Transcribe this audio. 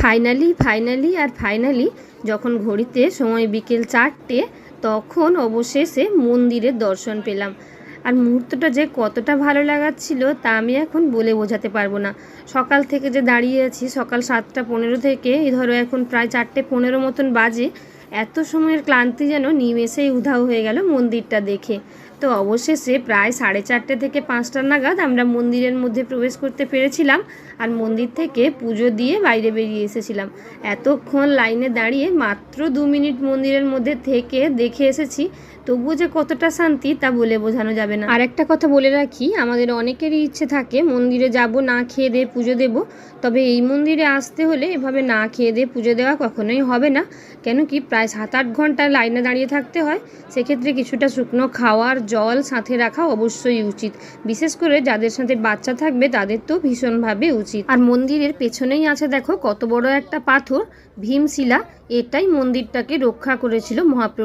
Finally finally আর finally যখন ঘড়িতে সময় বিকেল চারটে, তখন অবশেষে মন্দিরের দর্শন পেলাম। আর মুহূর্তটা যে কতটা ভালো লাগাচ্ছিল তা আমি এখন বলে বোঝাতে পারব না। সকাল থেকে যে দাঁড়িয়ে আছি, সকাল সাতটা পনেরো থেকে ধরো এখন প্রায় চারটে পনেরো মতন বাজে এত সময়ের ক্লান্তি যেন নিমেষেই উধাও হয়ে গেল মন্দিরটা দেখে। তো অবশেষে প্রায় সাড়ে চারটে থেকে পাঁচটা নাগাদ আমরা মন্দিরের মধ্যে প্রবেশ করতে পেরেছিলাম আর মন্দির থেকে পুজো দিয়ে বাইরে বেরিয়ে এসেছিলাম। এতক্ষণ লাইনে দাঁড়িয়ে মাত্র দু মিনিট মন্দিরের মধ্যে থেকে দেখে এসেছি, তবুও যে কতটা শান্তি তা বলে বোঝানো যাবে না। আর একটা কথা বলে রাখি, আমাদের অনেকেরই ইচ্ছে থাকে মন্দিরে যাব, না খেয়ে দিয়ে পুজো দেব, তবে এই মন্দিরে আসতে হলে এভাবে না খেয়ে দিয়ে পুজো দেওয়া কখনোই হবে না, কেন কি প্রায় সাত আট ঘণ্টা লাইনে দাঁড়িয়ে থাকতে হয়। সেক্ষেত্রে কিছুটা শুকনো খাওয়ার জল সাথে রাখা অবশ্যই উচিত। বিশেষ করে যাদের সাথে বাচ্চা থাকবে, তাদের তো ভীষণভাবে উচিত। আর মন্দিরের পেছনেই আছে দেখো, কত বড় একটা পাথর, ভীমশিলা, এটাই মন্দিরটাকে রক্ষা করেছিল মহাপ্রলয়